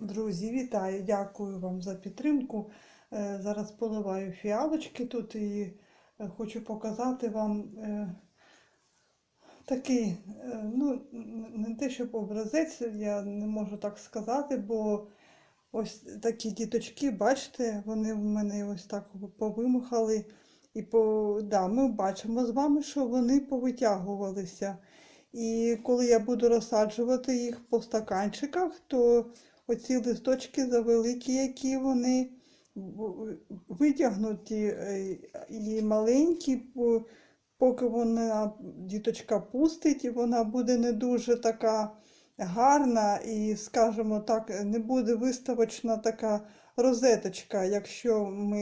Друзі, вітаю! Дякую вам за підтримку. Е, Зараз поливаю фіалочки тут і е, хочу показати вам е, такий, ну, не те, щоб образець, я не можу так сказати, бо ось такі діточки, бачите, вони в мене ось так повимухали. І по, да, ми бачимо з вами, що вони повитягувалися. І коли я буду розсаджувати їх по стаканчиках, то оці листочки завеликі, які вони витягнуті е, і маленькі, по- поки вона діточка пустить, і вона буде не дуже така гарна і, скажімо так, не буде виставочна така розеточка, якщо ми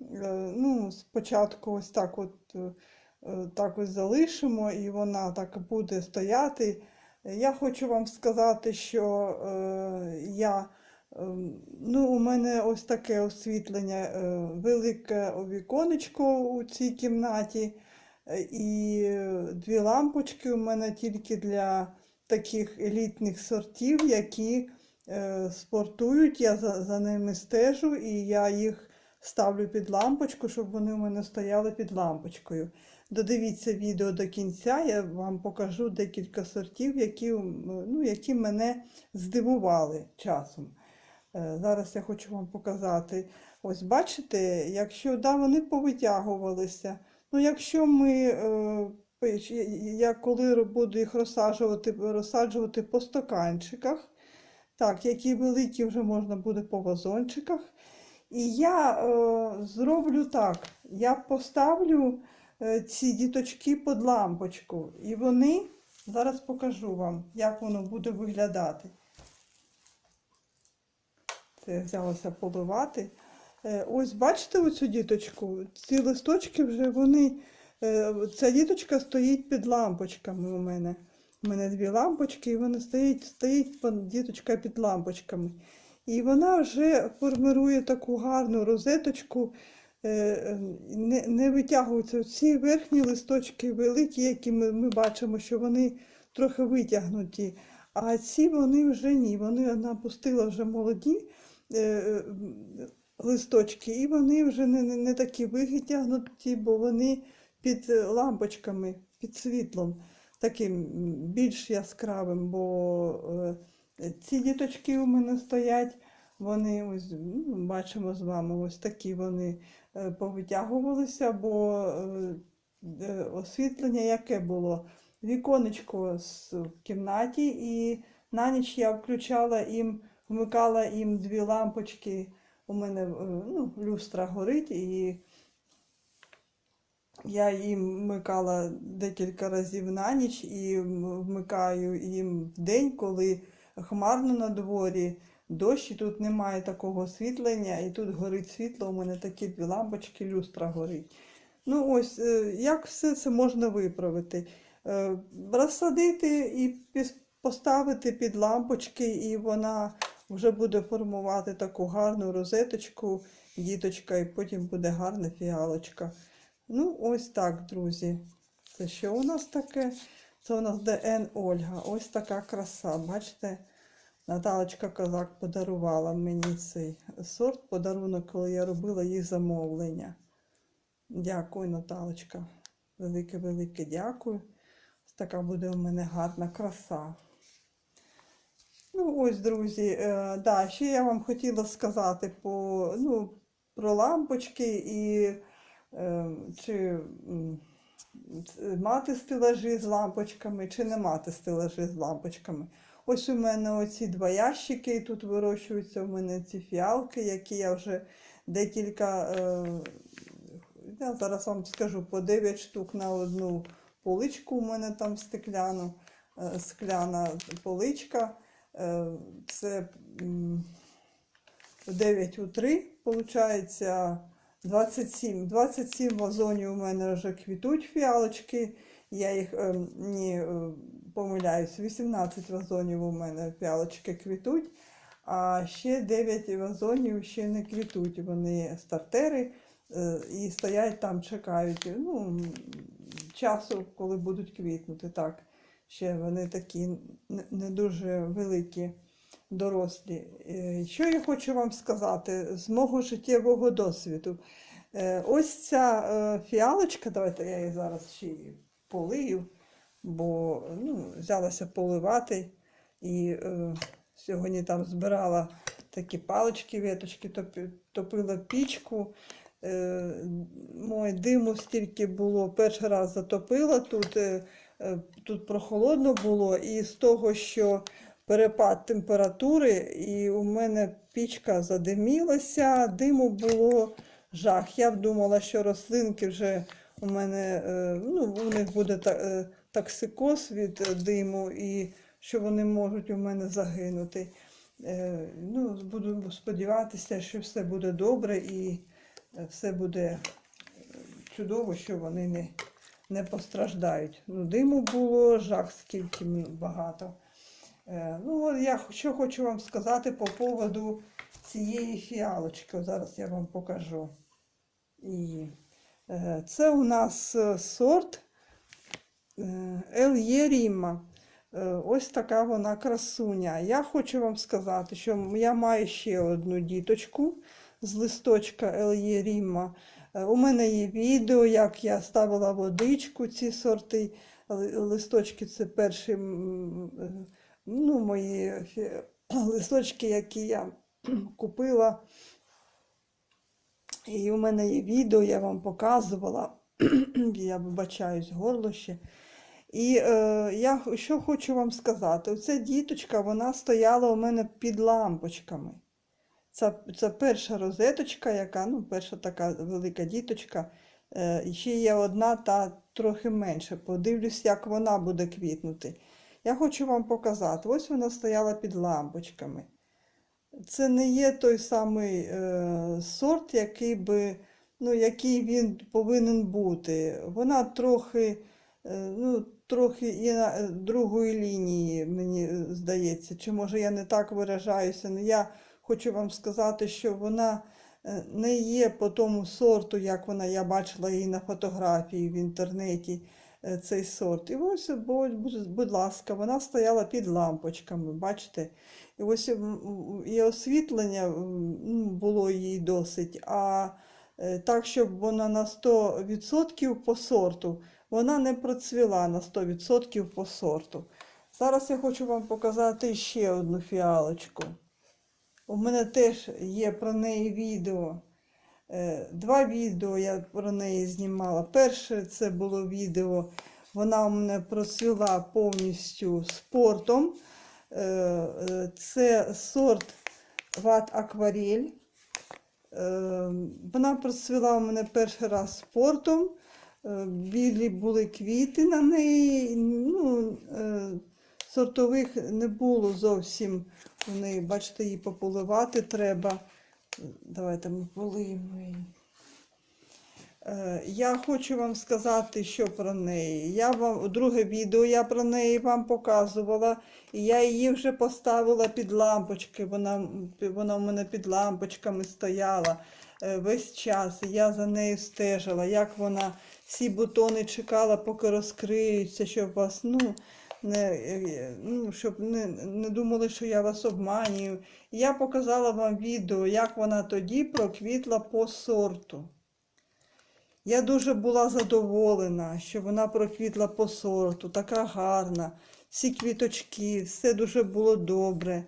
е, ну, спочатку ось так от. е, так ось залишимо, і вона так буде стояти. Я хочу вам сказати, що е, я, е, ну, у мене ось таке освітлення, е, велике віконечко у цій кімнаті, е, і дві лампочки у мене тільки для таких елітних сортів, які е, спортують. Я за, за ними стежу, і я їх ставлю під лампочку, щоб вони у мене стояли під лампочкою. Додивіться відео до кінця, я вам покажу декілька сортів, які, ну, які мене здивували часом. Е, Зараз я хочу вам показати. Ось бачите, якщо да, вони повитягувалися. Ну, якщо ми, е, я коли буду їх розсаджувати, розсаджувати по стаканчиках, так, які великі вже можна буде по вазончиках. І я е, зроблю так: я поставлю е, ці діточки під лампочку, і вони, зараз покажу вам, як воно буде виглядати. Це я взялася поливати. Е, Ось бачите оцю діточку? Ці листочки вже вони. е, Ця діточка стоїть під лампочками у мене. У мене дві лампочки, і вона стоїть, стоїть діточка під лампочками. І вона вже формирує таку гарну розеточку, е, е, не, не витягуються ці верхні листочки великі, які ми, ми бачимо, що вони трохи витягнуті. А ці вони вже ні. Вони напустила вже молоді е, листочки, і вони вже не, не, такі витягнуті, бо вони під е, лампочками, під світлом, таким більш яскравим, бо ці діточки у мене стоять. Вони ось ну, бачимо з вами, ось такі вони е, повитягувалися, бо е, е, освітлення яке було? Віконечко в кімнаті, і на ніч я включала їм, вмикала їм дві лампочки. У мене ну, люстра горить, і я їм вмикала декілька разів на ніч і вмикаю їм в день, коли хмарно на дворі, дощ, і тут немає такого освітлення, і тут горить світло, у мене такі дві лампочки, люстра горить. Ну ось, е, як все це можна виправити? Е, Розсадити і поставити під лампочки, і вона вже буде формувати таку гарну розеточку, діточка, і потім буде гарна фіалочка. Ну, ось так, друзі. Це що у нас таке? Це у нас ДН Ольга. Ось така краса. Бачите, Наталочка Козак подарувала мені цей сорт, подарунок, коли я робила їй замовлення. Дякую, Наталочка. Велике-велике дякую. Ось така буде у мене гарна краса. Ну, ось, друзі, е, да, ще я вам хотіла сказати по, ну, про лампочки і е, чи мати стелажі з лампочками, чи не мати стелажі з лампочками. Ось у мене оці два ящики, і тут вирощуються у мене ці фіалки, які я вже декілька, е, я зараз вам скажу, по 9 штук на одну поличку у мене там стекляну, е, скляна поличка. Е, Це м, 9 у 3, виходить 27. 27 вазонів у мене вже квітуть фіалочки. Я їх е, ні, е, помиляюсь, 18 вазонів у мене фіалочки квітуть, а ще 9 вазонів ще не квітуть. Вони стартери е, і стоять там, чекають. Ну, часу, коли будуть квітнути. Так, ще вони такі не- не дуже великі дорослі. Е, Що я хочу вам сказати з мого життєвого досвіду? Е, Ось ця е, фіалочка, давайте я її зараз ще полию, бо ну, взялася поливати і е, сьогодні там збирала такі палички, веточки, топі- топила пічку. Е, Мой диму стільки було, перший раз затопила тут, тут прохолодно було, і з того, що перепад температури, і у мене пічка задимілася, диму було жах. Я думала, що рослинки вже у мене, е, ну, у них буде та- е, від е, диму, і що вони можуть у мене загинути. Ну, буду сподіватися, що все буде добре і все буде чудово, що вони не, не постраждають. Ну, диму було, жах, скільки багато. Е, Ну, я що хочу вам сказати по поводу цієї фіалочки. Зараз я вам покажу. І е, це у нас е, сорт Ельє Ріма. Е, Ось така вона красуня. Я хочу вам сказати, що я маю ще одну діточку з листочка Ельє Ріма. У мене є відео, як я ставила водичку, ці сорти. Листочки це е, ну, мої листочки, які я купила. І у мене є відео, я вам показувала. я вибачаюсь, горло ще. І е, я що хочу вам сказати: оця діточка, вона стояла у мене під лампочками. Це, це перша розеточка, яка, ну, перша така велика діточка. Е, ще є одна та трохи менше. Подивлюсь, як вона буде квітнути. Я хочу вам показати. Ось вона стояла під лампочками. Це не є той самий е, сорт, який би, ну, який він повинен бути. Вона трохи, е, ну, трохи і на е, другої лінії, мені здається. Чи може я не так виражаюся, але я хочу вам сказати, що вона е, не є по тому сорту, як вона, я бачила її на фотографії в інтернеті, цей сорт. І ось, будь, ласка, вона стояла під лампочками, бачите? І ось і освітлення ну, було їй досить, а е, так, щоб вона на 100% по сорту, вона не процвіла на 100% по сорту. Зараз я хочу вам показати ще одну фіалочку. У мене теж є про неї відео. Е, Два відео я про неї знімала. Перше це було відео, вона у мене процвіла повністю спортом. Е, е, Це сорт ват акварель. Вона процвіла у мене перший раз спортом. Білі були квіти на неї. Ну, сортових не було зовсім у неї. Бачите, її пополивати треба. Давайте ми полиємо її. Е, Я хочу вам сказати, що про неї. Я вам друге відео я про неї вам показувала, і я її вже поставила під лампочки. Вона, вона у мене під лампочками стояла е, весь час. Я за нею стежила, як вона всі бутони чекала, поки розкриються, щоб вас, ну, не, е, ну, щоб не, не думали, що я вас обманюю. Я показала вам відео, як вона тоді проквітла по сорту. Я дуже була задоволена, що вона проквітла по сорту, така гарна, всі квіточки, все дуже було добре.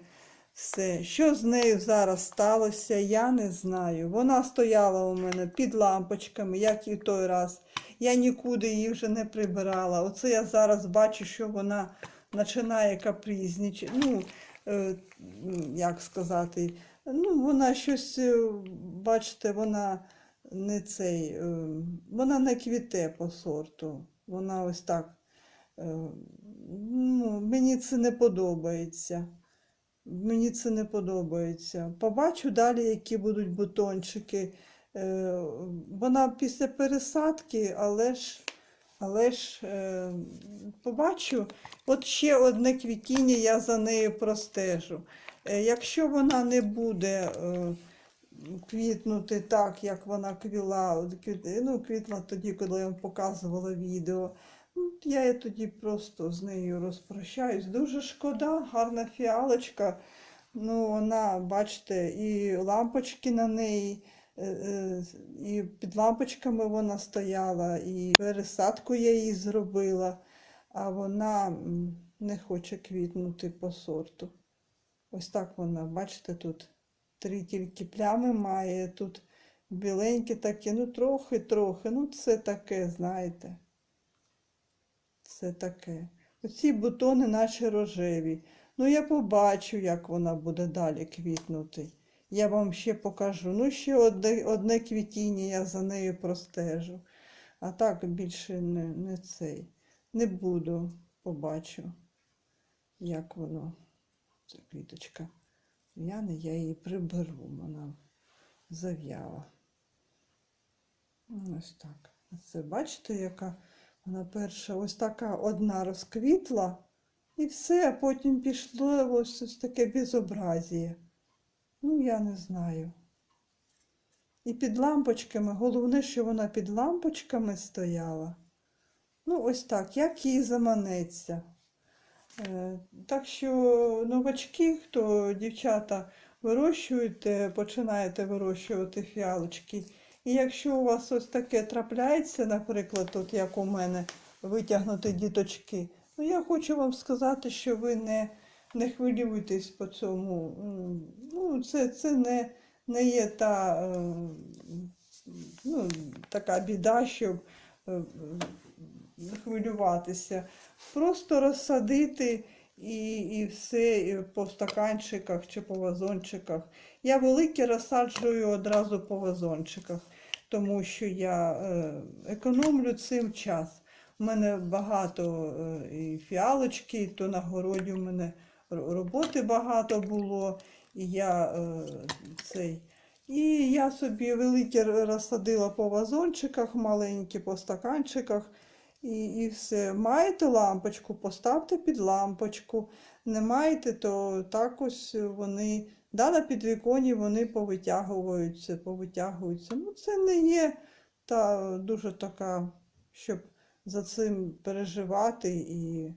Все. Що з нею зараз сталося, я не знаю. Вона стояла у мене під лампочками, як і в той раз. Я нікуди її вже не прибирала. Оце я зараз бачу, що вона починає капризничати. Ну, е, як сказати, ну, вона щось, е, бачите, вона не цей, е, вона не квіте по сорту. Вона ось так. Ну, мені це не подобається. Мені це не подобається. Побачу далі, які будуть бутончики. Е, Вона після пересадки, але ж, але ж е, побачу. От ще одне квітіння, я за нею простежу. Е, Якщо вона не буде квітнути так, як вона квіла, ну, квітла тоді, коли я вам показувала відео. Ну, Я тоді просто з нею розпрощаюсь. Дуже шкода, гарна фіалочка. Ну, вона, бачите, і лампочки на неї, і під лампочками вона стояла, і пересадку я їй зробила, а вона не хоче квітнути по сорту. Ось так вона, бачите, тут три тільки плями має, тут біленькі такі, ну трохи-трохи, ну це таке, знаєте. Це таке. Оці бутони наші рожеві. Ну, я побачу, як вона буде далі квітнути. Я вам ще покажу. Ну, ще одне, одне квітіння я за нею простежу. А так більше не, не цей. Не буду, побачу, як воно. Ця квіточка. В'яне, я її приберу, вона зав'яла. Ось так. Це бачите, яка вона перша ось така одна розквітла, і все, а потім пішло ось, ось таке безобразіє. Ну, я не знаю. І під лампочками, головне, що вона під лампочками стояла. Ну, ось так, як їй заманеться. Е, Так що новачки, хто дівчата вирощуєте, починаєте вирощувати фіалочки. І якщо у вас ось таке трапляється, наприклад, от як у мене витягнути діточки, ну я хочу вам сказати, що ви не, не хвилюйтесь по цьому. Ну, це, це не, не є та е, ну, така біда, щоб е, хвилюватися. Просто розсадити і, і все і по стаканчиках чи по вазончиках. Я великі розсаджую одразу по вазончиках, тому що я е, економлю цим час. У мене багато е, і фіалочки, то на городі в мене роботи багато було. І я е, цей. І я собі великі розсадила по вазончиках, маленькі по стаканчиках. І, і все. Маєте лампочку, поставте під лампочку. Не маєте, то так ось вони, да, на підвіконі вони повитягуються, повитягуються. Ну, це не є та дуже така, щоб за цим переживати. І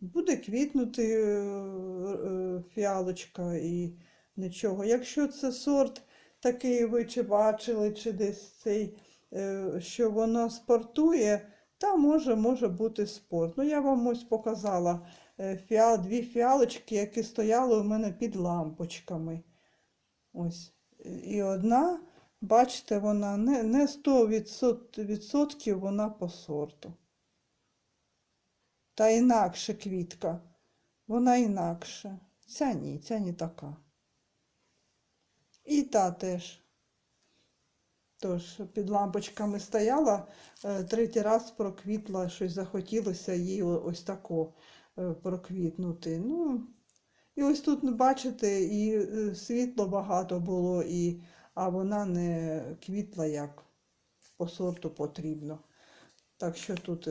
буде квітнути е, е, фіалочка і нічого. Якщо це сорт такий, ви чи бачили, чи десь цей, е, що воно спортує. Та може, може бути спорт. Ну, я вам ось показала фіал, дві фіалочки, які стояли у мене під лампочками. Ось. І одна, бачите, вона не, не 100% вона по сорту. Та інакше квітка. Вона інакше. Ця ні, ця не така. І та теж. Тож під лампочками стояла, е, третій раз проквітла, щось захотілося їй ось тако е, проквітнути. Ну, і ось тут, ну, бачите, і е, світло багато було, і, а вона не квітла як по сорту потрібно. Так що тут,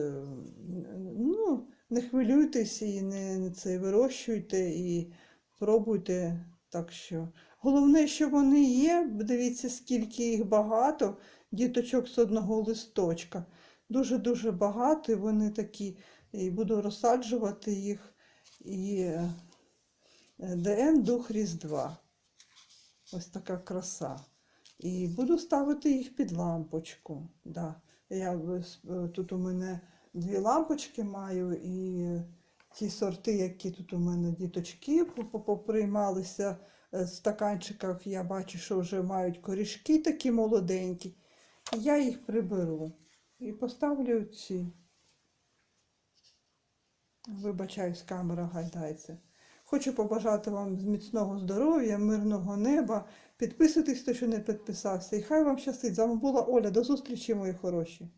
ну, не хвилюйтесь і не, це вирощуйте і пробуйте. Так що. Головне, що вони є, дивіться, скільки їх багато, діточок з одного листочка. Дуже-дуже багато, вони такі, і буду розсаджувати їх. І е, ДН Дух Різдва. Ось така краса. І буду ставити їх під лампочку. Да. Я, е, тут у мене дві лампочки маю, і ті сорти, які тут у мене діточки поприймалися е, в стаканчиках, я бачу, що вже мають корішки такі молоденькі. Я їх приберу і поставлю ці. Вибачаюсь, камера гайдається. Хочу побажати вам міцного здоров'я, мирного неба. Підписуйтесь, хто ще не підписався. І хай вам щастить. З вами була Оля. До зустрічі, мої хороші.